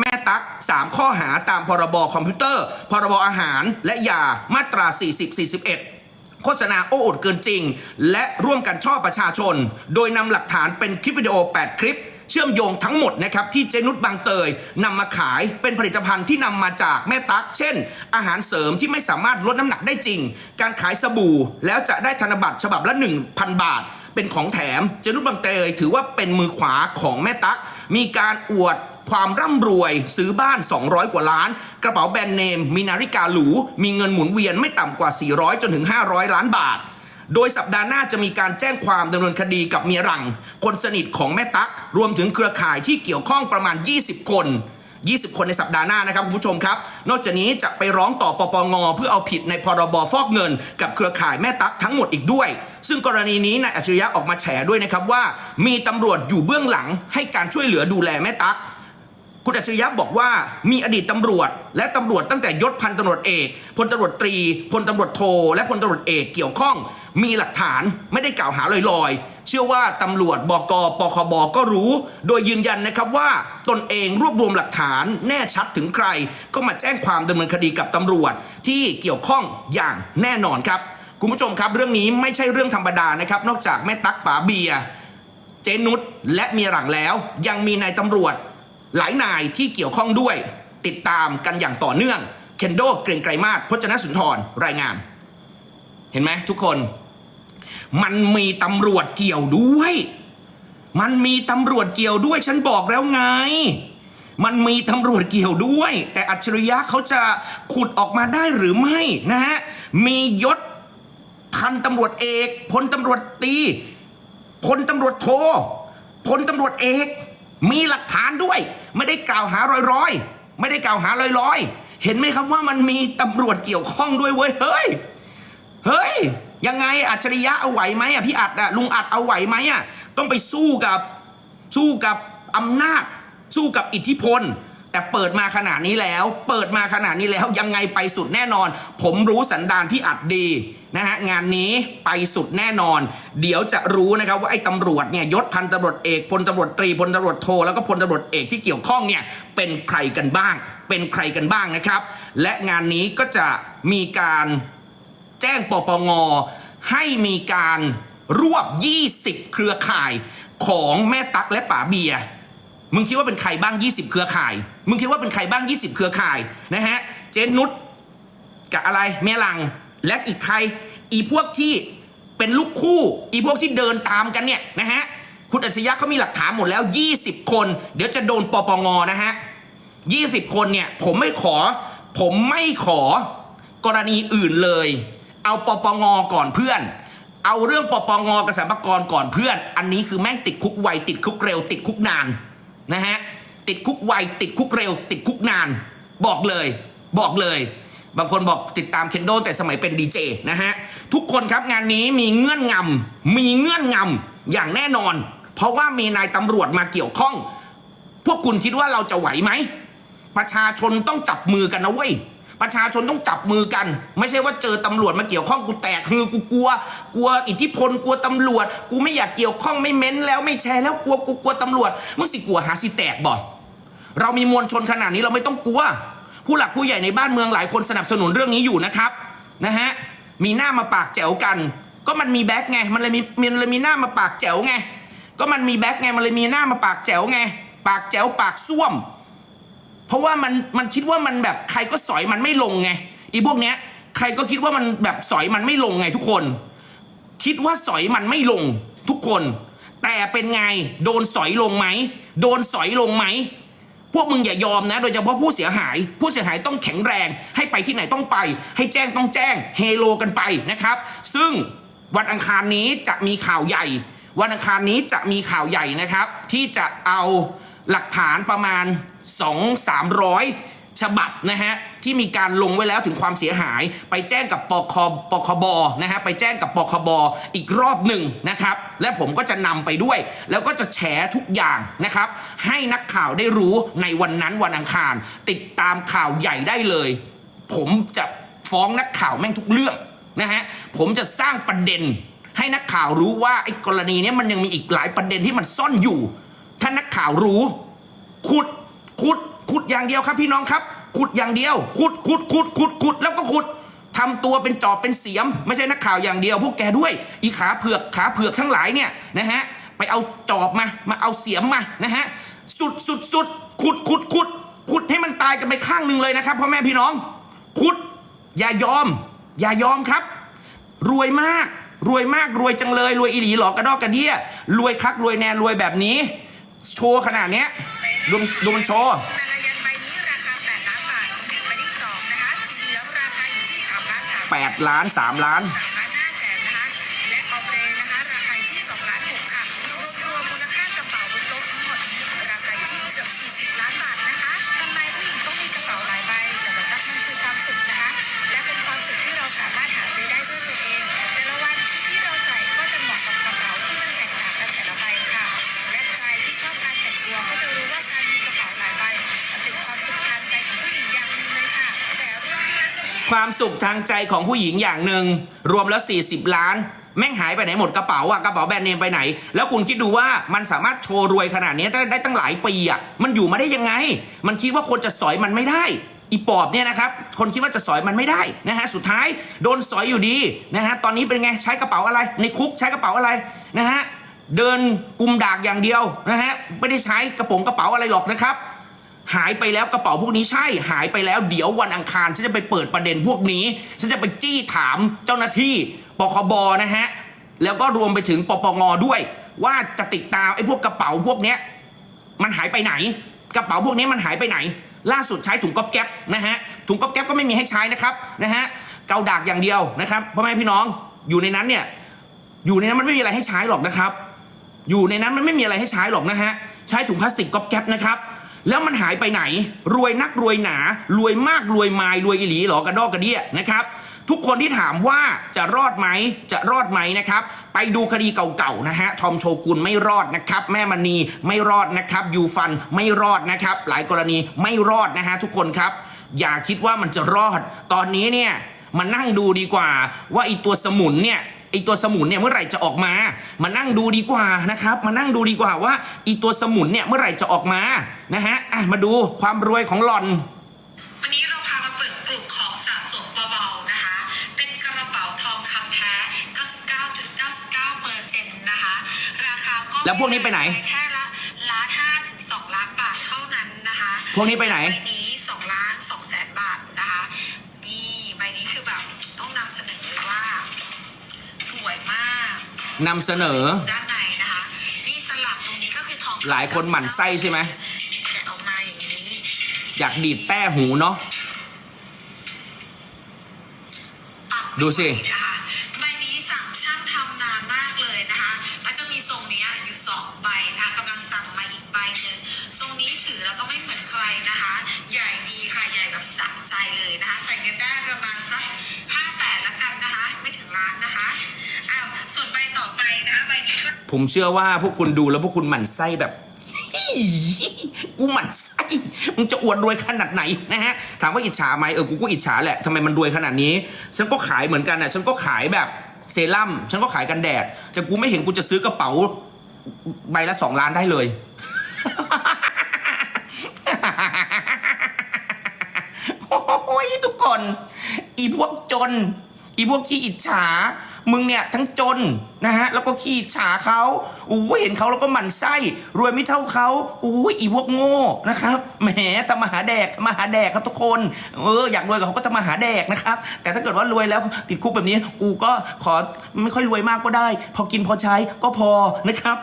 แม่ตั๊ก3 ข้อหาตามพรบคอมพิวเตอร์ พรบอาหารและยามาตรา 40 41 โฆษณาโอ้อวดเกินจริง และร่วมกันช่อประชาชน โดยนำหลักฐานเป็นคลิปวิดีโอ 8 คลิป เชื่อมโยงทั้งหมดนะครับ ที่เจนุชบางเตยนำมาขายเป็นผลิตภัณฑ์ที่นำมาจากแม่ตัก เช่น อาหารเสริมที่ไม่สามารถลดน้ำหนักได้จริง การขายสบู่แล้วจะได้ธนบัตรฉบับละ 1,000 บาท เป็นของแถมเจนุชบางเตยถือว่าเป็นมือขวาของแม่ตัก มีการอวด ความร่ำรวยซื้อบ้าน 200 กว่าล้าน กระเป๋าแบรนด์เนม มีนาฬิกาหรู มีเงินหมุนเวียนไม่ต่ำกว่า 400 จนถึง 500 ล้านบาท โดยสัปดาห์หน้าจะมีการแจ้งความดำเนินคดีกับเมียหลัง คนสนิทของแม่ตั๊กรวมถึงเครือข่ายที่เกี่ยวข้องประมาณ 20 คน 20 คนในสัปดาห์หน้านะครับคุณผู้ชมครับ นอกจากนี้จะไปร้องต่อปปงเพื่อเอาผิดในพรบฟอกเงิน กับเครือข่ายแม่ตั๊กทั้งหมดอีกด้วย ซึ่งกรณีนี้นายอัจฉริยะออกมาแฉด้วยนะครับว่า มีตำรวจอยู่เบื้องหลังให้การช่วยเหลือดูแลแม่ตั๊ก คุณอัจฉริยะบอกว่ามีอดีตตำรวจ และตำรวจตั้งแต่ยศพันตำรวจเอกพลตำรวจตรีพลตำรวจโท และพลตำรวจเอกเกี่ยวข้อง มีหลักฐานไม่ได้กล่าวหาลอยๆ เชื่อว่าตำรวจบกปคบก็รู้ โดยยืนยันนะครับว่าตนเองรวบรวมหลักฐานแน่ชัดถึงใคร ก็มาแจ้งความดำเนินคดีกับตำรวจที่เกี่ยวข้องอย่างแน่นอนครับคุณผู้ชมครับเรื่องนี้ไม่ใช่เรื่องธรรมดานะครับ นอกจากแม่ตั๊กป๋าเบียเจนุชและเมียหลังแล้ว ยังมีนายตำรวจ หลายนายที่เกี่ยวข้องด้วย ติดตามกันอย่างต่อเนื่อง เคนโดเกรงไกรมาศพจนสุนทรรายงาน เห็นไหมทุกคน มันมีตำรวจเกี่ยวด้วย มันมีตำรวจเกี่ยวด้วย ฉันบอกแล้วไง มันมีตำรวจเกี่ยวด้วย แต่อัจฉริยะเขาจะขุดออกมาได้หรือไม่นะฮะมียศพันตำรวจเอกพลตำรวจตีพลตำรวจโทพลตำรวจเอก มีหลักฐานด้วย ไม่ได้กล่าวหาลอยๆ ไม่ได้กล่าวหาลอยๆ เห็นไหมครับว่ามันมีตำรวจเกี่ยวข้องด้วยเว้ยเฮ้ยเฮ้ยยังไงอัจฉริยะเอาไหวไหมอะพี่อัดอะลุงอัดเอาไหวไหมอะต้องไปสู้กับสู้กับอำนาจ สู้กับอิทธิพล แต่เปิดมาขนาดนี้แล้ว เปิดมาขนาดนี้แล้วยังไงไปสุดแน่นอน ผมรู้สันดานพี่อัดดี นะฮะงานนี้ไปสุดแน่นอน เดี๋ยวจะรู้นะครับว่าไอ้ตำรวจเนี่ยยศพันตำรวจเอกพลตำรวจตรีพลตำรวจโทแล้วก็พลตำรวจเอกที่เกี่ยวข้องเนี่ยเป็นใครกันบ้าง เป็นใครกันบ้างนะครับ และงานนี้ก็จะมีการแจ้งปปงให้มีการรวบ 20 เครือข่ายของแม่ตั๊กและป๋าเบีย มึงคิดว่าเป็นใครบ้าง 20 เครือข่าย มึงคิดว่าเป็นใครบ้าง 20 เครือข่ายนะฮะ เจนนุชกับอะไรเมียลัง และอีกใคร อีพวกที่เป็นลูกคู่ อีพวกที่เดินตามกันเนี่ยนะฮะ คุณอัจฉริยะเขามีหลักฐานหมดแล้ว 20 คน เดี๋ยวจะโดนปปงนะฮะ20 คนเนี่ยผมไม่ขอ ผมไม่ขอกรณีอื่นเลย เอาปปงก่อนเพื่อน เอาเรื่องปปงกับสรรพากรก่อนเพื่อน อันนี้คือแม่งติดคุกไวติดคุกเร็ว ติดคุกนานนะฮะติดคุกไวติดคุกเร็ว ติดคุกนาน บอกเลย บอกเลย บางคนบอกติดตามเคนโดแต่สมัยเป็นดีเจนะฮะ ทุกคนครับงานนี้มีเงื่อนงำมีเงื่อนงำอย่างแน่นอน เพราะว่ามีนายตำรวจมาเกี่ยวข้อง พวกคุณคิดว่าเราจะไหวไหม ประชาชนต้องจับมือกันนะเว้ยประชาชนต้องจับมือกัน ไม่ใช่ว่าเจอตำรวจมาเกี่ยวข้องกูแตกคือกูกลัว กลัวอิทธิพลกลัวตำรวจ กูไม่อยากเกี่ยวข้องไม่เม้นแล้วไม่แชร์แล้วกลัวกูกลัวตำรวจมึงสิกลัวหาสิแตกบ่เรามีมวลชนขนาดนี้เราไม่ต้องกลัว ผู้หลักผู้ใหญ่ในบ้านเมืองหลายคนสนับสนุนเรื่องนี้อยู่นะครับนะฮะมีหน้ามาปากแจ๋วกัน ก็มันมีแบ็คไงมันเลยมีมันเลยมีหน้ามาปากแจ๋วไงก็มันมีแบ็คไงมันเลยมีหน้ามาปากแจ๋วไงปากแจ๋วปากส้วม เพราะว่ามันมันคิดว่ามันแบบใครก็สอยมันไม่ลงไงอีพวกเนี้ยใครก็คิดว่ามันแบบสอยมันไม่ลงไงทุกคน คิดว่าสอยมันไม่ลงทุกคน แต่เป็นไงโดนสอยลงไหมโดนสอยลงไหม พวกมึงอย่ายอมนะ โดยเฉพาะผู้เสียหาย ผู้เสียหายต้องแข็งแรง ให้ไปที่ไหนต้องไป ให้แจ้งต้องแจ้งเฮโลกันไปนะครับ ซึ่งวันอังคารนี้จะมีข่าวใหญ่ วันอังคารนี้จะมีข่าวใหญ่นะครับ ที่จะเอาหลักฐานประมาณ 2 300 ฉบับนะฮะที่มีการลงไว้แล้วถึงความเสียหาย ไปแจ้งกับปคปคบนะฮะไปแจ้งกับปคบอีกรอบหนึ่งนะครับ และผมก็จะนำไปด้วย แล้วก็จะแฉทุกอย่างนะครับ ให้นักข่าวได้รู้ในวันนั้นวันอังคาร ติดตามข่าวใหญ่ได้เลย ผมจะฟ้องนักข่าวแม่งทุกเรื่องนะฮะผมจะสร้างประเด็น ให้นักข่าวรู้ว่าไอ้กรณีนี้มันยังมีอีกหลายประเด็นที่มันซ่อนอยู่ ถ้านักข่าวรู้ขุดขุด ขุดอย่างเดียวครับพี่น้องครับ ขุดอย่างเดียว ขุดขุดขุดขุดขุดแล้วก็ขุดทำตัวเป็นจอบเป็นเสียม ไม่ใช่นักข่าวอย่างเดียว พวกแกด้วย อีขาเผือกขาเผือกทั้งหลายเนี่ยนะฮะไปเอาจอบมามาเอาเสียมมานะฮะสุดสุดสุดขุดขุดขุดขุดให้มันตายกันไปข้างหนึ่งเลยนะครับพ่อแม่พี่น้อง ขุดอย่ายอม อย่ายอมครับ รวยมาก รวยมากรวยจังเลย รวยอีหลีหลอกกระดอกกระเดี้ยรวยคักรวยแน่รวยแบบนี้ โชว์ขนาดเนี้ยดูดูมันโชว์ 8 ล้าน 3 ล้าน ความสุขทางใจของผู้หญิงอย่างหนึ่งรวมแล้ว 40 ล้าน แม่งหายไปไหนหมดกระเป๋าอะกระเป๋าแบรนด์เนมไปไหน แล้วคุณคิดดูว่ามันสามารถโชว์รวยขนาดนี้ได้ได้ตั้งหลายปีอะมันอยู่มาได้ยังไง มันคิดว่าคนจะสอยมันไม่ได้อีปอบเนี่ยนะครับ คนคิดว่าจะสอยมันไม่ได้นะฮะ สุดท้ายโดนสอยอยู่ดีนะฮะ ตอนนี้เป็นไง ใช้กระเป๋าอะไร ในคุกใช้กระเป๋าอะไรนะฮะ เดินกุมดากอย่างเดียวนะฮะ ไม่ได้ใช้กระป๋องกระเป๋าอะไรหรอกนะครับ หายไปแล้วกระเป๋าพวกนี้ใช่หายไปแล้วเดี๋ยววันอังคารฉันจะไปเปิดประเด็นพวกนี้ฉันจะไปจี้ถามเจ้าหน้าที่ปคบนะฮะแล้วก็รวมไปถึงปปงด้วย ว่าจะติดตามไอ้พวกกระเป๋าพวกเนี้ยมันหายไปไหน กระเป๋าพวกนี้มันหายไปไหน ล่าสุดใช้ถุงก๊อบแก๊ปนะฮะถุงก๊อบแก๊ปก็ไม่มีให้ใช้นะครับนะฮะเกาดากอย่างเดียวนะครับพ่อแม่พี่น้องอยู่ในนั้นเนี่ยอยู่ในนั้นมันไม่มีอะไรให้ใช้หรอกนะครับ อยู่ในนั้นมันไม่มีอะไรให้ใช้หรอกนะฮะใช้ถุงพลาสติกก๊อบแก๊ปนะครับ แล้วมันหายไปไหน รวยนักรวยหนา รวยมากรวยมายรวยอีหลีหรอกระดอกกระเดียนะครับทุกคนที่ถามว่าจะรอดไหมจะรอดไหมนะครับ ไปดูคดีเก่าๆนะฮะทอมโชกุนไม่รอดนะครับ แม่มณีไม่รอดนะครับยูฟันไม่รอดนะครับ หลายกรณีไม่รอดนะฮะทุกคนครับ อย่าคิดว่ามันจะรอด ตอนนี้เนี่ยมานั่งดูดีกว่าว่าไอีตัวสมุนเนี่ย ไอตัวสมุนเนี่ยเมื่อไหร่จะออกมา มานั่งดูดีกว่านะครับ มานั่งดูดีกว่าว่าไอีตัวสมุนเนี่ยเมื่อไหร่จะออกมานะฮะอะมาดูความรวยของหลอนวันนี้เราพามาเปิดกลุ่มของสะสมเบาๆนะคะ เป็นกระเป๋าทองคำแท้ 99.99เปอร์เซ็นต์นะคะ ราคาก็แล้วพวกนี้ไปไหน แค่ละล้านห้าถึงสองล้านบาทเท่านั้นนะคะพวกนี้ไปไหน ใบ นำเสนอ ด้านในนะคะนี่สลักตรงนี้ก็คือทองคำหลายคนหมั่นไส้ใช่ไหม แกะออกมาอย่างนี้อยากดีดแต้หูเนาะดูสินะ ผมเชื่อว่าพวกคุณดูแล้วพวกคุณหมั่นไส้แบบกูหมั่นไส้มึงจะอวดรวยขนาดไหนนะฮะ ถามว่าอิจฉาไหมเออกูก็อิจฉาแหละทำไมมันรวยขนาดนี้ ฉันก็ขายเหมือนกันอะ ฉันก็ขายแบบเซรั่ม ฉันก็ขายกันแดด แต่กูไม่เห็นกูจะซื้อกระเป๋าใบละสองล้านได้เลย โอ้ยทุกคน อีพวกจน อีพวกขี้อิจฉา มึงเนี่ยทั้งจนนะฮะแล้วก็ขี้ฉาเขาอู้เห็นเขาแล้วก็หมั่นไส้รวยไม่เท่าเขาอู้อีพวกโง่นะครับแหมทำมาหาแดกทำมาหาแดกครับทุกคนเอออยากรวยกับเขาก็ทำมาหาแดกนะครับ แต่ถ้าเกิดว่ารวยแล้วติดคุกแบบนี้กูก็ขอไม่ค่อยรวยมากก็ได้ พอกินพอใช้ก็พอนะครับ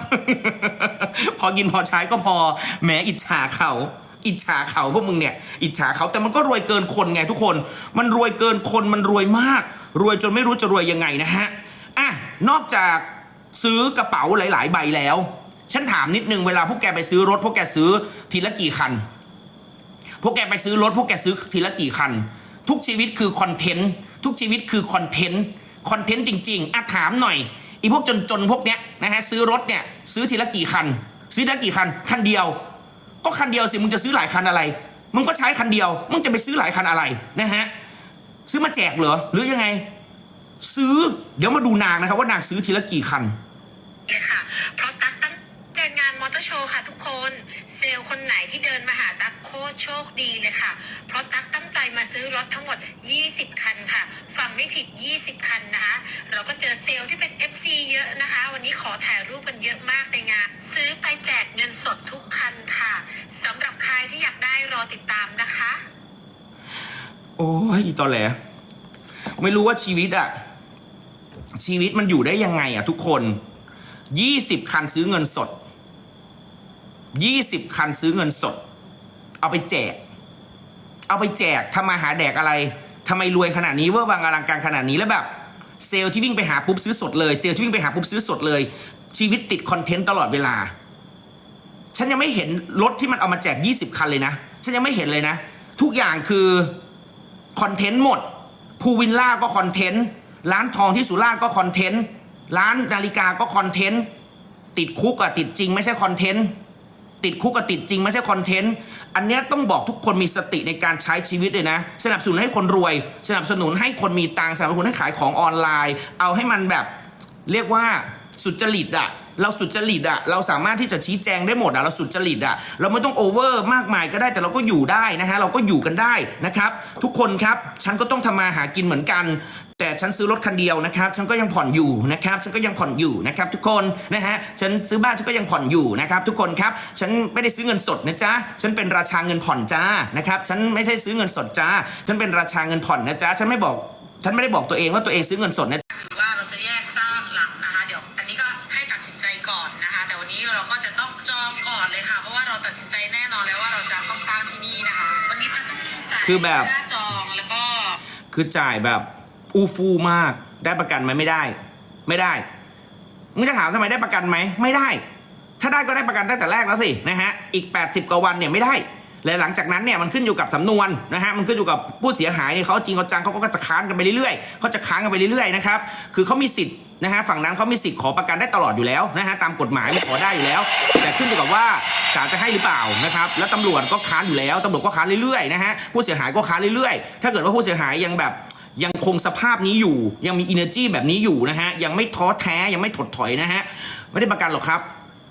พอกินพอใช้ก็พอแหมอิจฉาเขา อิจฉาเขาพวกมึงเนี่ย อิจฉาเขาแต่มันก็รวยเกินคนไงทุกคน มันรวยเกินคนมันรวยมาก รวยจนไม่รู้จะรวยยังไงนะฮะอะนอกจากซื้อกระเป๋าหลาย ๆ ใบแล้ว ฉันถามนิดนึงเวลาพวกแกไปซื้อรถ พวกแกซื้อทีละกี่คัน พวกแกไปซื้อรถ พวกแกซื้อทีละกี่คัน ทุกชีวิตคือคอนเทนต์ทุกชีวิตคือคอนเทนต์คอนเทนต์จริง ๆอะถามหน่อยอีพวกจนๆพวกเนี้ยนะฮะซื้อรถเนี่ยซื้อทีละกี่คัน ซื้อทีละกี่คันคันเดียว ก็คันเดียวสิมึงจะซื้อหลายคันอะไร มึงก็ใช้คันเดียว มึงจะไปซื้อหลายคันอะไรนะฮะซื้อมาแจกเหรอหรือยังไง ซื้อเดี๋ยวมาดูนางนะครับว่านางซื้อทีละกี่คันเลยค่ะเพราะตั๊กตั้งเดินงานมอเตอร์โชว์ค่ะทุกคน เซลล์คนไหนที่เดินมาหา โชคดีเลยค่ะ เพราะตั๊กตั้งใจมาซื้อรถทั้งหมด 20 คันค่ะ ฟังไม่ผิด 20 คันนะคะ เราก็เจอเซลล์ที่เป็น FC เยอะนะคะ วันนี้ขอถ่ายรูปกันเยอะมากในงาน ซื้อไปแจกเงินสดทุกคันค่ะสำหรับใครที่อยากได้รอติดตามนะคะ โอ้ยอีตอนแหลไม่รู้ว่าชีวิตอะชีวิตมันอยู่ได้ยังไงอะทุกคนยี่สิบคันซื้อเงินสดยี่สิบคันซื้อเงินสด เอาไปแจก เอาไปแจกทำมาหาแดกอะไรทำไมรวยขนาดนี้เวอร์วังอลังการขนาดนี้แล้วแบบเซลล์ที่วิ่งไปหาปุ๊บซื้อสดเลยเซลล์ที่วิ่งไปหาปุ๊บซื้อสดเลย ชีวิตติดคอนเทนต์ตลอดเวลา ฉันยังไม่เห็นรถที่มันเอามาแจก 20 คันเลยนะ ฉันยังไม่เห็นเลยนะ ทุกอย่างคือคอนเทนต์หมดภูวิลล่าก็คอนเทนต์ร้านทองที่สุราษฎร์ก็คอนเทนต์ร้านนาฬิกาก็คอนเทนต์ติดคุกอะติดจริงไม่ใช่คอนเทนต์ ติดคุกกับติดจริงไม่ใช่คอนเทนต์ อันนี้ต้องบอกทุกคนมีสติในการใช้ชีวิตเลยนะ สนับสนุนให้คนรวย สนับสนุนให้คนมีตังสนับสนุนให้ขายของออนไลน์ เอาให้มันแบบเรียกว่าสุจริตอะเราสุจริตอะเราสามารถที่จะชี้แจงได้หมดอะเราสุจริตอะเราไม่ต้องโอเวอร์มากมายก็ได้แต่เราก็อยู่ได้นะฮะเราก็อยู่กันได้นะครับ ทุกคนครับฉันก็ต้องทำมาหากินเหมือนกัน แต่ฉันซื้อรถคันเดียวนะครับฉันก็ยังผ่อนอยู่นะครับฉันก็ยังผ่อนอยู่นะครับทุกคนนะฮะฉันซื้อบ้านฉันก็ยังผ่อนอยู่นะครับทุกคนครับฉันไม่ได้ซื้อเงินสดนะจ๊ะฉันเป็นราชาเงินผ่อนจ้านะครับฉันไม่ใช่ซื้อเงินสดจ้าฉันเป็นราชาเงินผ่อนนะจ๊ะฉันไม่บอกฉันไม่ได้บอกตัวเองว่าตัวเองซื้อเงินสดนะหรือว่าเราจะแยกสร้างหลักนะคะเดี๋ยวอันนี้ก็ให้ตัดสินใจก่อนนะคะ แต่วันนี้เราก็จะต้องจองก่อนเลยค่ะเพราะว่าเราตัดสินใจแน่นอนแล้วว่าเราจะต้องสร้างที่นี่นะคะวันนี้ต้องจ่ายคือแบบค่าจองแล้วก็คือจ่ายแบบ อูฟูมากได้ประกันไหมไม่ได้ ไม่ได้มึงจะถามทำไมได้ประกันไหมไม่ได้ ถ้าได้ก็ได้ประกันตั้งแต่แรกแล้วสินะฮะอีก 80กว่าวันเนี่ยไม่ได้และหลังจากนั้นเนี่ยมันขึ้นอยู่กับสำนวนนะฮะมันขึ้นอยู่กับผู้เสียหายเนี่ยเขาจริงเขาจังเขาก็จะค้านกันไปเรื่อยๆเขาจะค้านกันไปเรื่อยๆนะครับคือเขามีสิทธิ์นะฮะฝั่งนั้นเขามีสิทธิ์ขอประกันได้ตลอดอยู่แล้วนะฮะตามกฎหมายมันขอได้อยู่แล้ว แต่ขึ้นอยู่กับว่าศาลจะให้หรือเปล่านะครับแล้วตำรวจก็ค้านอยู่แล้วตำรวจก็ค้านเรื่อยๆนะฮะผู้เสียหายก็ค้านเรื่อยๆ ถ้าเกิดว่าผู้เสียหายยังแบบ ยังคงสภาพนี้อยู่ ยังมี energy แบบนี้อยู่นะฮะ ยังไม่ท้อแท้ยังไม่ถดถอยนะฮะ ไม่ได้ประกันหรอกครับ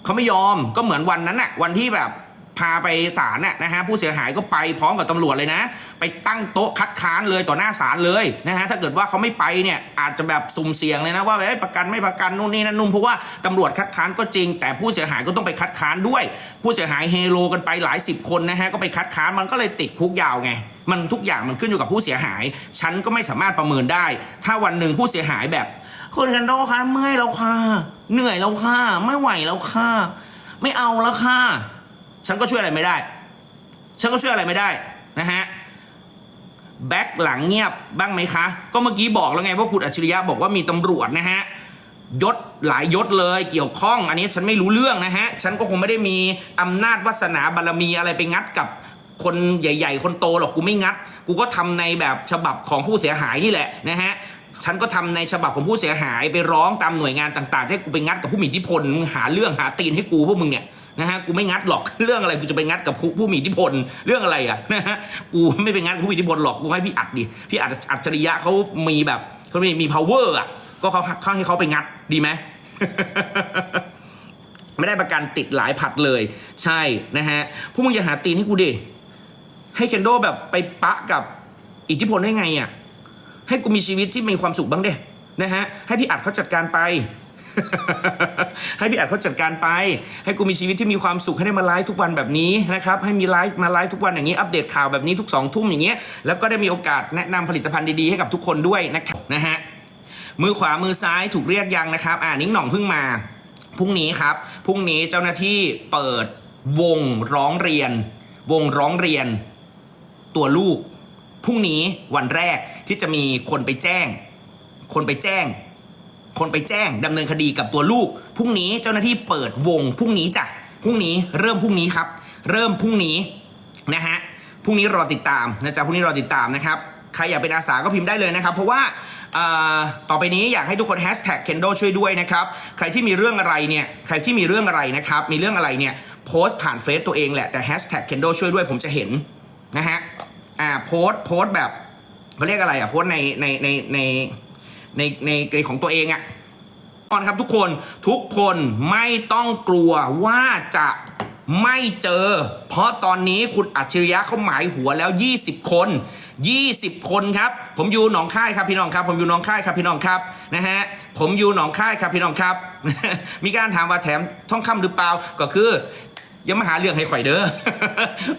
เขาไม่ยอมก็เหมือนวันนั้นอะวันที่แบบ พาไปศาลน่ะนะฮะผู้เสียหายก็ไปพร้อมกับตำรวจเลยนะ ไปตั้งโต๊ะคัดค้านเลยต่อหน้าศาลเลยนะฮะถ้าเกิดว่าเขาไม่ไปเนี่ยอาจจะแบบสุ่มเสี่ยงเลยนะว่าเอ้ยประกันไม่ประกันนู่นนี่นั่นนู่นเพราะว่าตำรวจคัดค้านก็จริง แต่ผู้เสียหายก็ต้องไปคัดค้านด้วย ผู้เสียหายเฮโลกันไปหลายสิบคนนะฮะก็ไปคัดค้านมันก็เลยติดคุกยาวไงมันทุกอย่างมันขึ้นอยู่กับผู้เสียหาย ฉันก็ไม่สามารถประเมินได้ ถ้าวันหนึ่งผู้เสียหายแบบคุณกันโดคะเมื่อยแล้วค่ะ เหนื่อยแล้วค่ะ ไม่ไหวแล้วค่ะ ไม่เอาแล้วค่ะ ฉันก็ช่วยอะไรไม่ได้ ฉันก็ช่วยอะไรไม่ได้นะฮะแบ็คหลังเงียบบ้างไหมคะ ก็เมื่อกี้บอกแล้วไงว่าคุณอัจฉริยะบอกว่ามีตำรวจนะฮะยศหลายยศเลยเกี่ยวข้อง อันนี้ฉันไม่รู้เรื่องนะฮะ ฉันก็คงไม่ได้มีอำนาจวาสนาบารมีอะไรไปงัดกับคนใหญ่ๆ คนโตหรอกกูไม่งัด กูก็ทำในแบบฉบับของผู้เสียหายนี่แหละนะฮะฉันก็ทำในฉบับของผู้เสียหายไปร้องตามหน่วยงานต่างๆให้กูไปงัดกับผู้มีอิทธิพลหาเรื่องหาตีนให้กูพวกมึงเนี่ย นะฮะกูไม่งัดหรอกเรื่องอะไรกูจะไปงัดกับผู้ผู้มีอิทธิพลเรื่องอะไรอะนะฮะกูไม่ไปงัดผู้มีอิทธิพลหรอกกูให้พี่อัดดิพี่อัดอัจฉริยะเขามีแบบเขามีมี power อะก็เขาเขาให้เขาไปงัดดีไหมไม่ได้ประกันติดหลายผัดเลย ใช่นะฮะพวกมึงอย่าหาตีนให้กูดิให้เคนโดแบบไปปะกับอิทธิพลได้ไงอะให้กูมีชีวิตที่มีความสุขบ้างเด้นะฮะให้พี่อัดเขาจัดการไป ให้พี่อัดเขาจัดการไป ให้กูมีชีวิตที่มีความสุขให้ได้มาไลฟ์ทุกวันแบบนี้นะครับให้มีไลฟ์มาไลฟ์ทุกวันอย่างนี้อัปเดตข่าวแบบนี้ทุกสองทุ่มอย่างเงี้ยแล้วก็ได้มีโอกาสแนะนำผลิตภัณฑ์ดีๆให้กับทุกคนด้วยนะครับนะฮะมือขวามือซ้ายถูกเรียกยังนะครับ อ่านิ้งหน่องเพิ่งมาพรุ่งนี้ครับพรุ่งนี้เจ้าหน้าที่เปิดวงร้องเรียน วงร้องเรียน ตัวลูกพรุ่งนี้วันแรกที่จะมีคนไปแจ้ง คนไปแจ้ง คนไปแจ้งดำเนินคดีกับตัวลูกพรุ่งนี้เจ้าหน้าที่เปิดวงพรุ่งนี้จ้ะพรุ่งนี้เริ่มพรุ่งนี้ครับ เริ่มพรุ่งนี้นะฮะพรุ่งนี้รอติดตามนะจ๊ะพรุ่งนี้รอติดตามนะครับใครอยากเป็นอาสาก็พิมพ์ได้เลยนะครับ เพราะว่าต่อไปนี้อยากให้ทุกคนแฮชแท็กเคนโดช่วยด้วยนะครับ ใครที่มีเรื่องอะไรเนี่ยใครที่มีเรื่องอะไรนะครับ มีเรื่องอะไรเนี่ยโพสต์ผ่านเฟซตัวเองแหละแต่แฮชแท็กเคนโดช่วยด้วยผมจะเห็นนะฮะอ่าโพสต์โพสต์แบบเขาเรียกอะไรอะโพสต์ในในในใน ในในของตัวเองอะก่อนครับทุกคนทุกคนไม่ต้องกลัวว่าจะไม่เจอ เพราะตอนนี้คุณอัจฉริยะเขาหมายหัวแล้ว 20 คน 20 คนครับ ผมอยู่หนองค่ายครับพี่น้องครับ ผมอยู่หนองค่ายครับพี่น้องครับนะฮะผมอยู่หนองค่ายครับพี่น้องครับ มีการถามว่าแถมท่องคำหรือเปล่าก็คือยังมาหาเรื่องให้ข่อยเด้อ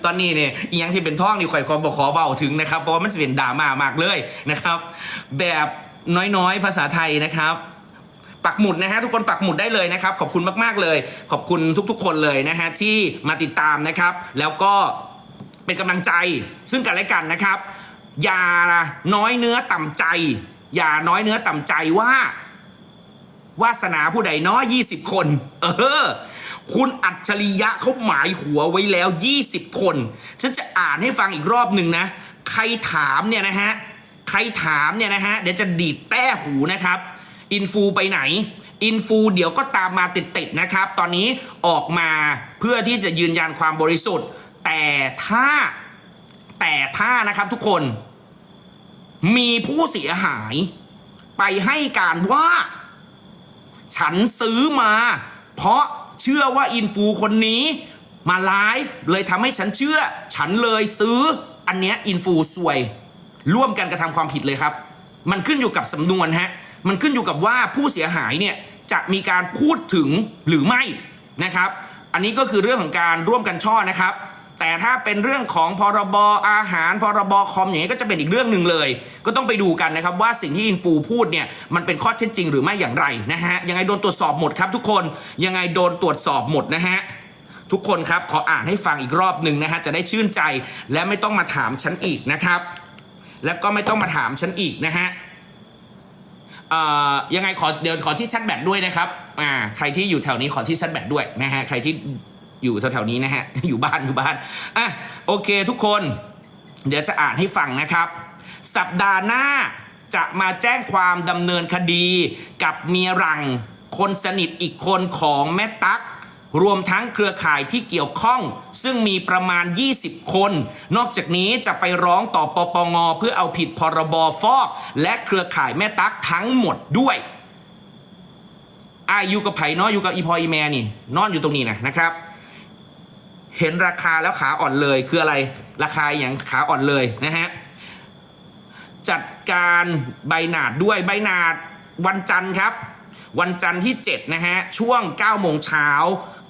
ตอนนี้เนี่ยอียังที่เป็นท่องนี่ข่อยขอบอกขอเบาถึงนะครับเพราะว่ามันจะเป็นดราม่ามากเลยนะครับ แบบ น้อยๆ ภาษาไทยนะครับ ปักหมุดนะฮะทุกคนปักหมุดได้เลยนะครับ ขอบคุณมากๆเลย ขอบคุณทุกๆ คนเลยนะฮะที่มาติดตามนะครับ แล้วก็เป็นกำลังใจซึ่งกันและกันนะครับ อย่าน้อยเนื้อต่ำใจ อย่าน้อยเนื้อต่ำใจว่าวาสนาผู้ใดเนาะ20 คน เออ คุณอัจฉริยะเขาหมายหัวไว้แล้ว 20 คน ฉันจะอ่านให้ฟังอีกรอบหนึ่งนะ ใครถามเนี่ยนะฮะ ใครถามเนี่ยนะฮะเดี๋ยวจะดีดแต้หูนะครับอินฟูไปไหนอินฟูเดี๋ยวก็ตามมาติดๆนะครับ ตอนนี้ออกมาเพื่อที่จะยืนยันความบริสุทธิ์ แต่ถ้าแต่ถ้านะครับทุกคน มีผู้เสียหายไปให้การว่า ฉันซื้อมา เพราะเชื่อว่าอินฟูคนนี้มาไลฟ์เลยทำให้ฉันเชื่อ ฉันเลยซื้ออันเนี้ยอินฟูซวย ร่วมกันกระทำความผิดเลยครับ มันขึ้นอยู่กับสำนวนฮะมันขึ้นอยู่กับว่าผู้เสียหายเนี่ยจะมีการพูดถึงหรือไม่นะครับ อันนี้ก็คือเรื่องของการร่วมกันช่อนะครับ แต่ถ้าเป็นเรื่องของพรบอาหาร พรบคอมอย่างนี้ก็จะเป็นอีกเรื่องหนึ่งเลย ก็ต้องไปดูกันนะครับว่าสิ่งที่อินฟูพูดเนี่ยมันเป็นข้อเท็จจริงหรือไม่อย่างไรนะฮะยังไงโดนตรวจสอบหมดครับทุกคนยังไงโดนตรวจสอบหมดนะฮะทุกคนครับขออ่านให้ฟังอีกรอบหนึ่งนะฮะจะได้ชื่นใจและไม่ต้องมาถามฉันอีกนะครับ แล้วก็ไม่ต้องมาถามฉันอีกนะฮะเอ่อยังไงขอเดี๋ยวขอที่ชัดแบตด้วยนะครับอ่าใครที่อยู่แถวนี้ขอที่ชัดแบตด้วยนะฮะใครที่อยู่แถวๆนี้นะฮะอยู่บ้านอยู่บ้านอะโอเคทุกคน เดี๋ยวจะอ่านให้ฟังนะครับ สัปดาห์หน้าจะมาแจ้งความดำเนินคดีกับเมียรังคนสนิทอีกคนของแม่ตั๊ก รวมทั้งเครือข่ายที่เกี่ยวข้อง ซึ่งมีประมาณ 20 คน นอกจากนี้จะไปร้องต่อปปงเพื่อเอาผิดพรบฟอก และเครือข่ายแม่ตั๊กทั้งหมดด้วยอายู่กับไผ่เนอะอยู่กับอีพออีแมนี่ นอนอยู่ตรงนี้นะนะครับ เห็นราคาแล้วขาอ่อนเลยคืออะไร ราคาอย่างขาอ่อนเลยนะฮะจัดการใบหนาดด้วยใบหนาดวันจันทร์ครับ วันจันทร์ที่ 7 นะฮะ ช่วง9โมงเช้า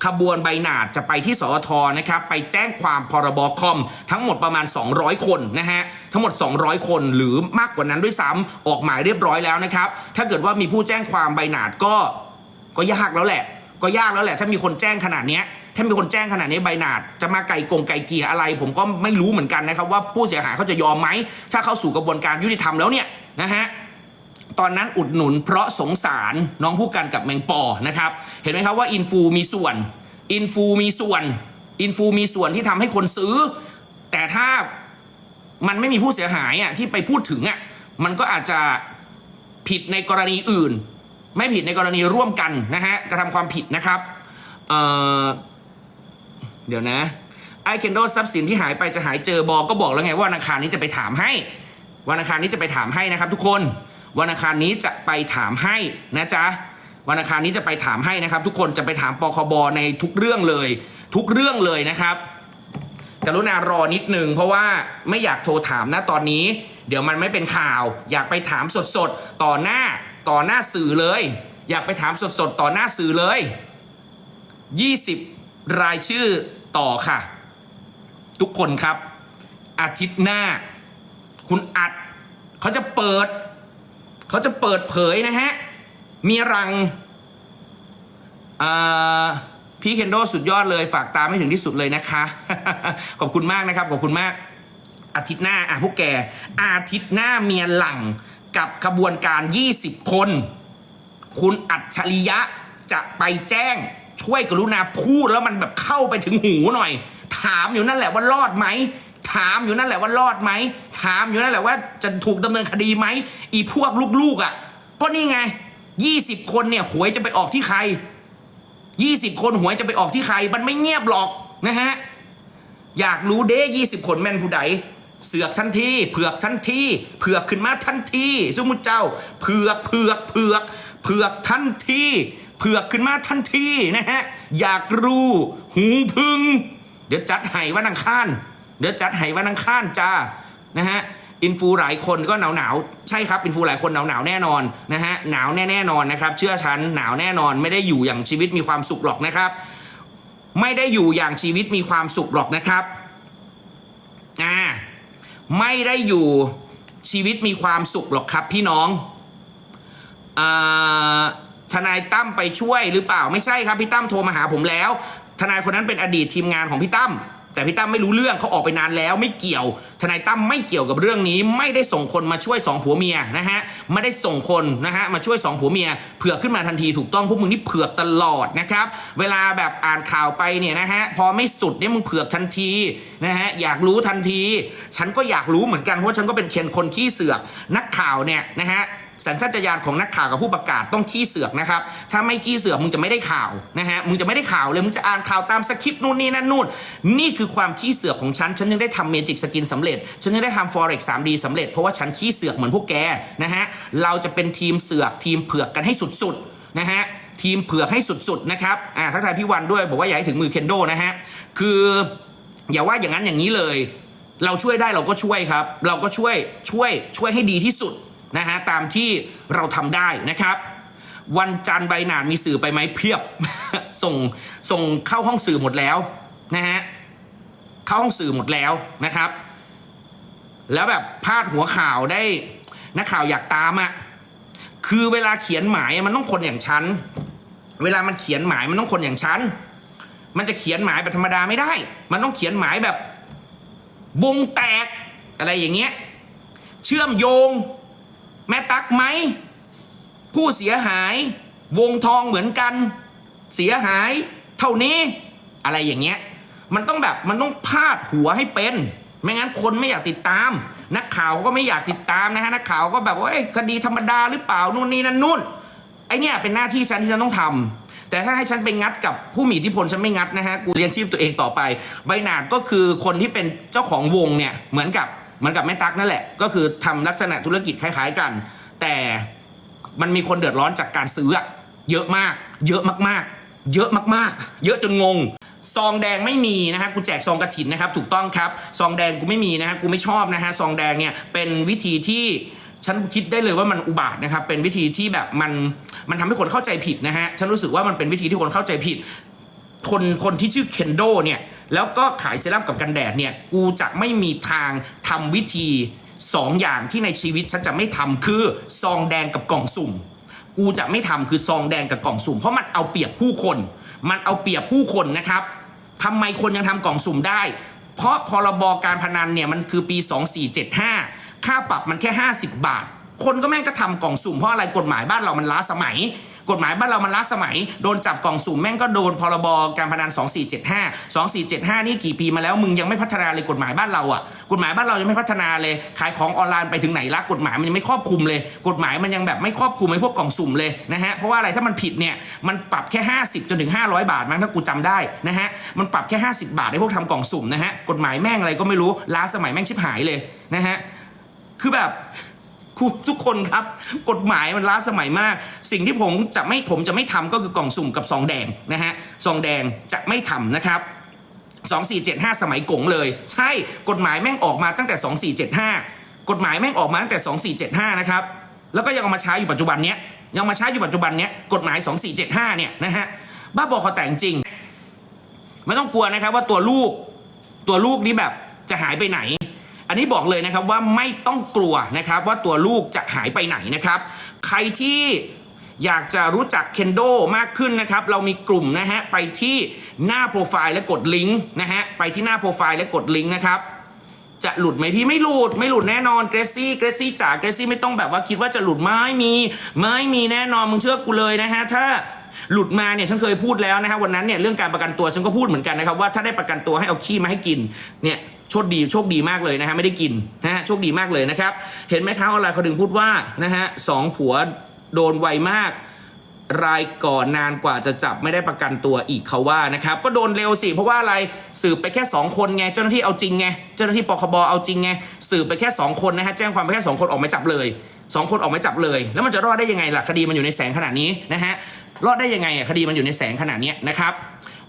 ขบวนใบหนาดจะไปที่สอทนะครับไปแจ้งความพรบคอม ทั้งหมดประมาณ 200 คนนะฮะทั้งหมด 200 คนหรือมากกว่านั้นด้วยซ้ำออกหมายเรียบร้อยแล้วนะครับ ถ้าเกิดว่ามีผู้แจ้งความใบหนาดก็ก็ยากแล้วแหละ ก็ยากแล้วแหละ ถ้ามีคนแจ้งขนาดนี้ถ้ามีคนแจ้งขนาดนี้ใบหนาดจะมาไก่กงไก่เกียอะไร ผมก็ไม่รู้เหมือนกันนะครับว่าผู้เสียหายเขาจะยอมไหมถ้าเข้าสู่กระบวนการยุติธรรมแล้วเนี่ยนะฮะ ตอนนั้นอุดหนุนเพราะสงสารน้องผู้กันกับแมงปอนะครับ เห็นไหมครับว่าอินฟูมีส่วนอินฟูมีส่วนอินฟูมีส่วนที่ทำให้คนซื้อ แต่ถ้ามันไม่มีผู้เสียหายอะที่ไปพูดถึงอะมันก็อาจจะผิดในกรณีอื่น ไม่ผิดในกรณีร่วมกันนะฮะกระทำความผิดนะครับเเดี๋ยวนะไอเคนโดทรัพย์สินที่หายไปจะหายเจอบอก็บอกแล้วไงว่าวันอังคารนี้จะไปถามให้วันอังคารนี้จะไปถามให้นะครับทุกคน วันอังคารนี้จะไปถามให้นะจ๊ะวันอังคารนี้จะไปถามให้นะครับ ทุกคนจะไปถามปคบในทุกเรื่องเลย ทุกเรื่องเลยนะครับกรุณารอนิดนึงเพราะว่าไม่อยากโทรถามนะตอนนี้ เดี๋ยวมันไม่เป็นข่าว อยากไปถามสดๆต่อหน้าต่อหน้าสื่อเลย อยากไปถามสดๆต่อหน้าสื่อเลย 20 รายชื่อต่อค่ะ ทุกคนครับ อาทิตย์หน้า คุณอัดเขาจะเปิด เขาจะเปิดเผยนะฮะ มีรังพี่เคนโดสุดยอดเลย ฝากตามให้ถึงที่สุดเลยนะคะ ขอบคุณมากนะครับ ขอบคุณมาก อาทิตย์หน้าอะพวกแก อาทิตย์หน้าเมียหลังกับขบวนการ 20 คน คุณอัจฉริยะจะไปแจ้งช่วยกรุณาพูดแล้วมันแบบเข้าไปถึงหูหน่อย ถามอยู่นั่นแหละว่ารอดไหม ถามอยู่นั่นแหละว่ารอดไหมถามอยู่นั่นแหละว่าจะถูกดำเนินคดีไหมอีพวกลูกๆอะ ก็นี่ไง20คนเนี่ยหวยจะไปออกที่ใคร20คนหวยจะไปออกที่ใคร มันไม่เงียบหรอกนะฮะอยากรู้เด้ยี่สิบคนแม่นผู้ใดเสือกทันทีเผือกทันทีเผือกขึ้นมาทันทีสมมุติเจ้าเผือกเผือกเผือกเผือกทันทีเผือกขึ้นมาทันทีนะฮะอยากรู้ หูพึ่งเดี๋ยวจัดให้วันอังคาร เดี๋ยวจัดให้วันอังคารจ้านะฮะอินฟูหลายคนก็หนาวหนาวใช่ครับอินฟูหลายคนหนาวหนาวแน่นอนนะฮะหนาวแน่แน่นอนนะครับเชื่อฉันหนาวแน่นอนไม่ได้อยู่อย่างชีวิตมีความสุขหรอกนะครับ ไม่ได้อยู่อย่างชีวิตมีความสุขหรอกนะครับอ่าไม่ได้อยู่ชีวิตมีความสุขหรอกครับพี่น้องอ่าทนายตั้มไปช่วยหรือเปล่าไม่ใช่ครับพี่ตั้มโทรมาหาผมแล้ว ทนายคนนั้นเป็นอดีตทีมงานของพี่ตั้ม แต่พี่ตั้มไม่รู้เรื่องเขาออกไปนานแล้วไม่เกี่ยว ทนายตั้มไม่เกี่ยวกับเรื่องนี้ ไม่ได้ส่งคนมาช่วยสองผัวเมียนะฮะไม่ได้ส่งคนนะฮะมาช่วยสองผัวเมียเผือกขึ้นมาทันทีถูกต้องพวกมึงนี่เผือกตลอดนะครับเวลาแบบอ่านข่าวไปเนี่ยนะฮะพอไม่สุดเนี่ยมึงเผือกทันทีนะฮะอยากรู้ทันที ฉันก็อยากรู้เหมือนกันเพราะฉันก็เป็นเคนคนขี้เสือกนักข่าวเนี่ยนะฮะ สัญชาตญาณของนักข่าวกับผู้ประกาศต้องขี้เสือกนะครับ ถ้าไม่ขี้เสือกมึงจะไม่ได้ข่าวนะฮะ มึงจะไม่ได้ข่าวเลย มึงจะอ่านข่าวตามสคริปต์นู่นนี่นั่นนู่น นี่คือความขี้เสือกของฉัน ฉันยังได้ทำเมจิกสกินสำเร็จ ฉันยังได้ทำ forex 3D สำเร็จ เพราะว่าฉันขี้เสือกเหมือนพวกแกนะฮะ เราจะเป็นทีมเสือกทีมเผือกกันให้สุดๆนะฮะ ทีมเผือกให้สุดๆนะครับ อ่าทักทายพี่วันด้วย บอกว่าอย่าให้ถึงมือเคนโดนะฮะ คืออย่าว่าอย่างนั้นอย่างนี้เลย เราช่วยได้เราก็ช่วยครับ เราก็ช่วยช่วยช่วยให้ดีที่สุด นะฮะตามที่เราทำได้นะครับ วันจันทร์ใบหนาดมีสื่อไปไหมเพียบ ส่งส่งเข้าห้องสื่อหมดแล้วนะฮะเข้าห้องสื่อหมดแล้วนะครับ แล้วแบบพาดหัวข่าวได้นักข่าวอยากตามอะ่ะคือเวลาเขียนหมายมันต้องคนอย่างฉัน เวลามันเขียนหมายมันต้องคนอย่างฉัน มันจะเขียนหมายแบบธรรมดาไม่ได้ มันต้องเขียนหมายแบบวงแตกอะไรอย่างเงี้ย เชื่อมโยง แม่ตักไหม ผู้เสียหายวงทองเหมือนกัน เสียหายเท่านี้อะไรอย่างเงี้ยมันต้องแบบมันต้องพาดหัวให้เป็น ไม่งั้นคนไม่อยากติดตาม นักข่าวก็ไม่อยากติดตามนะฮะนักข่าวก็แบบว่าเอ้คดีธรรมดาหรือเปล่านู่นนี่นั่นนู่นไอเนี่ยเป็นหน้าที่ฉันที่ฉันต้องทำแต่ถ้าให้ฉันไปงัดกับผู้มีอิทธิพลฉันไม่งัดนะฮะกูเลี้ยงชีพตัวเองต่อไป ใบหนาดก็คือคนที่เป็นเจ้าของวงเนี่ยเหมือนกับ มือนกับแม่ตั๊กนั่นแหละ ก็คือทำลักษณะธุรกิจคล้าย ๆกัน แต่มันมีคนเดือดร้อนจากการซื้อเยอะมาก เยอะมากๆ เยอะมากๆ เยอะจนงงซองแดงไม่มีนะฮะกูแจกซองกระถินนะครับถูกต้องครับซองแดงกูไม่มีนะฮะกูไม่ชอบนะฮะซองแดงเนี่ยเป็นวิธีที่ฉันคิดได้เลยว่ามันอุบาทนะครับเป็นวิธีที่แบบมันมันทำให้คนเข้าใจผิดนะฮะฉันรู้สึกว่ามันเป็นวิธีที่คนเข้าใจผิด คนคนที่ชื่อเคนโดเนี่ย แล้วก็ขายเซรั่มกับกันแดดเนี่ยกูจะไม่มีทางทำวิธีสองอย่างที่ในชีวิตฉันจะไม่ทำคือซองแดงกับกล่องสุ่ม กูจะไม่ทำคือซองแดงกับกล่องสุ่ม เพราะมันเอาเปรียบผู้คน มันเอาเปรียบผู้คนนะครับทำไมคนยังทำกล่องสุ่มได้ เพราะพรบการพนันเนี่ยมันคือปี 2475 ค่าปรับมันแค่ 50 บาท คนก็แม่งก็ทำกล่องสุ่มเพราะอะไรกฎหมายบ้านเรามันล้าสมัย กฎหมายบ้านเรามันล้าสมัย โดนจับกล่องสุ่มแม่งก็โดนพรบการพนัน 2475 2475 นี่กี่ปีมาแล้วมึงยังไม่พัฒนาเลยกฎหมายบ้านเราอะกฎหมายบ้านเรายังไม่พัฒนาเลย ขายของออนไลน์ไปถึงไหนละกฎหมายมันยังไม่ครอบคลุมเลย กฎหมายมันยังแบบไม่ครอบคลุมไอ้พวกกล่องสุ่มเลยนะฮะเพราะว่าอะไรถ้ามันผิดเนี่ยมันปรับแค่ 50จนถึง500 บาทมั้งถ้ากูจำได้นะฮะมันปรับแค่ 50 บาทไอ้พวกทำกล่องสุ่มนะฮะกฎหมายแม่งอะไรก็ไม่รู้ล้าสมัยแม่งชิบหายเลยนะฮะคือแบบ ทุกคนครับ กฎหมายมันล้าสมัยมาก สิ่งที่ผมจะไม่ผมจะไม่ทำก็คือกล่องสุ่มกับซองแดงนะฮะซองแดงจะไม่ทำนะครับ2475 สมัยกงเลย ใช่กฎหมายแม่งออกมาตั้งแต่ 2475 กฎหมายแม่งออกมาตั้งแต่ 2475 นะครับ แล้วก็ยังเอามาใช้อยู่ปัจจุบันเนี้ยยังมาใช้อยู่ปัจจุบันเนี้ยกฎหมาย 2475 เนี่ยนะฮะบ้าบอคอแต่งจริง ไม่ต้องกลัวนะครับว่าตัวลูกตัวลูกนี้แบบจะหายไปไหน อันนี้บอกเลยนะครับว่าไม่ต้องกลัวนะครับว่าตัวลูกจะหายไปไหนนะครับ ใครที่อยากจะรู้จักเคนโดมากขึ้นนะครับ เรามีกลุ่มนะฮะไปที่หน้าโปรไฟล์และกดลิงก์นะฮะไปที่หน้าโปรไฟล์และกดลิงก์นะครับจะหลุดไหมพี่ไม่หลุดไม่หลุดแน่นอนเกรซี่เกรซี่จ๋าเกรซี่ไม่ต้องแบบว่าคิดว่าจะหลุดไม่มี ไม่มีแน่นอนมึงเชื่อกูเลยนะฮะถ้าหลุดมาเนี่ยฉันเคยพูดแล้วนะฮะวันนั้นเนี่ยเรื่องการประกันตัวฉันก็พูดเหมือนกันนะครับว่าถ้าได้ประกันตัวให้เอาขี้มาให้กินเนี่ย โชคดีโชคดีมากเลยนะฮะไม่ได้กินนะฮะโชคดีมากเลยนะครับ เห็นไหมครับอะไรเขาถึงพูดว่านะฮะสองผัวโดนไวมากรายก่อนนานกว่าจะจับไม่ได้ประกันตัวอีกเขาว่านะครับ ก็โดนเร็วสิ เพราะว่าอะไรสืบไปแค่ 2 คนไงเจ้าหน้าที่เอาจริงไงเจ้าหน้าที่ปคบเอาจริงไงสืบไปแค่ 2 คนนะฮะแจ้งความไปแค่ 2 คนออกมาจับเลย 2 คนออกมาจับเลย แล้วมันจะรอดได้ยังไงล่ะคดีมันอยู่ในแสงขนาดนี้นะฮะรอดได้ยังไงอะคดีมันอยู่ในแสงขนาดนี้นะครับ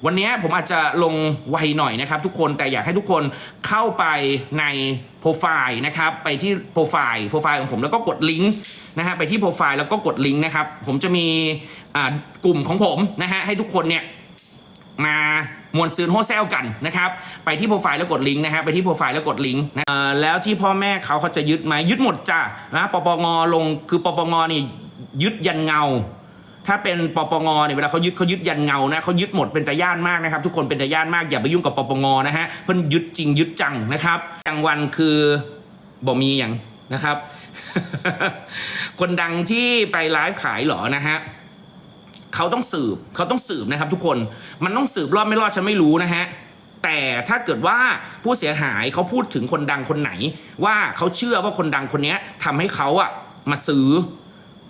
วันนี้ผมอาจจะลงไวหน่อยนะครับ ทุกคนแต่อยากให้ทุกคนเข้าไปในโปรไฟล์นะครับไปที่โปรไฟล์โปรไฟล์ของผมแล้วก็กดลิงก์นะฮะไปที่โปรไฟล์แล้วก็กดลิงก์นะครับ ผมจะมีกลุ่มของผมนะฮะให้ทุกคนเนี่ยมามวนซื้อโฮเซลกันนะครับไปที่โปรไฟล์แล้วกดลิงก์นะฮะไปที่โปรไฟล์แล้วกดลิงก์นะแล้วที่พ่อแม่เขาเขาจะยึดไหมยึดหมดจ้ะนะปปงลงคือปปงนี่ยึดยันเงา ถ้าเป็นปปงเนี่ยเวลาเขายึดเขายึดยันเงานะเขายึดหมดเป็นตะย่านมากนะครับ ทุกคนเป็นตะย่านมากอย่าไปยุ่งกับปปงนะฮะเพิ่นยึดจริงยึดจังนะครับกลางวันคือบ่มีอย่างนะครับ คนดังที่ไปไลฟ์ขายหรอนะฮะเขาต้องสืบเขาต้องสืบนะครับ ทุกคนมันต้องสืบรอดไม่รอดฉันไม่รู้นะฮะแต่ถ้าเกิดว่าผู้เสียหายเขาพูดถึงคนดังคนไหน ว่าเขาเชื่อว่าคนดังคนนี้ทำให้เขาอะมาซื้อ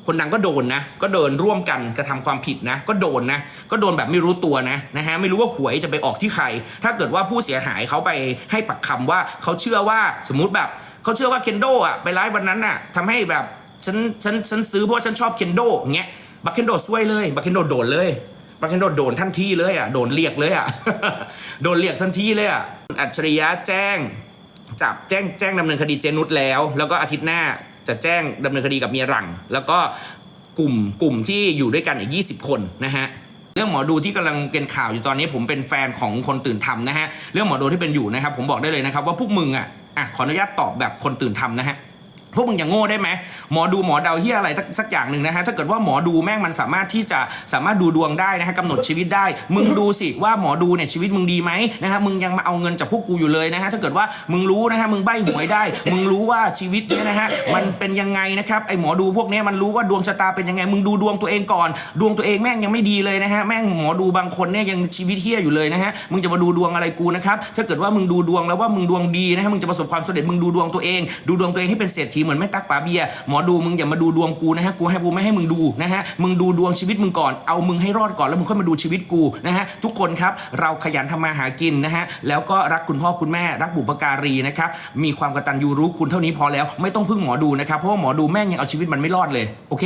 คนดังก็โดนนะ ก็โดนร่วมกันกระทำความผิดนะ ก็โดนนะ ก็โดนแบบไม่รู้ตัวนะนะฮะ ไม่รู้ว่าหวยจะไปออกที่ใคร ถ้าเกิดว่าผู้เสียหายเขาไปให้ปักคำว่าเขาเชื่อว่าสมมุติแบบเขาเชื่อว่าเคนโดอะไปไลฟ์วันนั้นน่ะทำให้แบบฉันฉันฉันซื้อเพราะว่าฉันชอบเคนโดอย่างเงี้ยบักเคนโดซวยเลยบักเคนโดโดนเลยบักเคนโดโดนทันทีเลยอะโดนเรียกเลยอะโดนเรียกทันทีเลยอะอัจฉริยะแจ้งจับแจ้งแจ้งดำเนินคดีเจนุสแล้ว แล้วก็อาทิตย์หน้า จะแจ้งดำเนินคดีกับเมียหลัง แล้วก็กลุ่มกลุ่มที่อยู่ด้วยกันอีก 20 คนนะฮะเรื่องหมอดูที่กำลังเป็นข่าวอยู่ตอนนี้ผมเป็นแฟนของคนตื่นทำนะฮะเรื่องหมอดูที่เป็นอยู่นะครับผมบอกได้เลยนะครับว่าพวกมึงอะอะขออนุญาตตอบแบบคนตื่นทำนะฮะ พวกมึงอย่างโง่ได้ไหมหมอดูหมอเดาเฮียอะไรสักสักอย่างหนึ่งนะฮะถ้าเกิดว่าหมอดูแม่งมันสามารถที่จะสามารถดูดวงได้นะฮะกำหนดชีวิตได้ มึงดูสิว่าหมอดูเนี่ยชีวิตมึงดีไหมนะฮะมึงยังมาเอาเงินจากพวกกูอยู่เลยนะฮะถ้าเกิดว่ามึงรู้นะฮะมึงใบหวยได้ มึงรู้ว่าชีวิตเนี่ยนะฮะมันเป็นยังไงนะครับไอหมอดูพวกเนี้ยมันรู้ว่าดวงชะตาเป็นยังไง มึงดูดวงตัวเองก่อน ดวงตัวเองแม่งยังไม่ดีเลยนะฮะแม่งหมอดูบางคนเนี่ยยังชีวิตเฮี้ยอยู่เลยนะฮะมึงจะมาดูดวงอะไรกูนะครับถ้าเกิดว่ามึงดูดวงแล้วว่ามึงดวงดีนะฮะมึงจะประสบความสำเร็จมึงดูดวงตัวเอง ดูดวงตัวเองให้เป็นเศรษฐีเหมือนแม่ตักป๋าเบียหมอดูมึงอย่ามาดูดวงกูนะฮะกูให้กูไม่ให้มึงดูนะฮะมึงดูดวงชีวิตมึงก่อนเอามึงให้รอดก่อนแล้วมึงค่อยมาดูชีวิตกูนะฮะทุกคนครับเราขยันทำมาหากินนะฮะแล้วก็รักคุณพ่อคุณแม่รักบุปการีนะครับมีความกตัญญูรู้คุณเท่านี้พอแล้ว ไม่ต้องพึ่งหมอดูนะครับเพราะว่าหมอดูแม่งยังเอาชีวิตมันไม่รอดเลยโอเค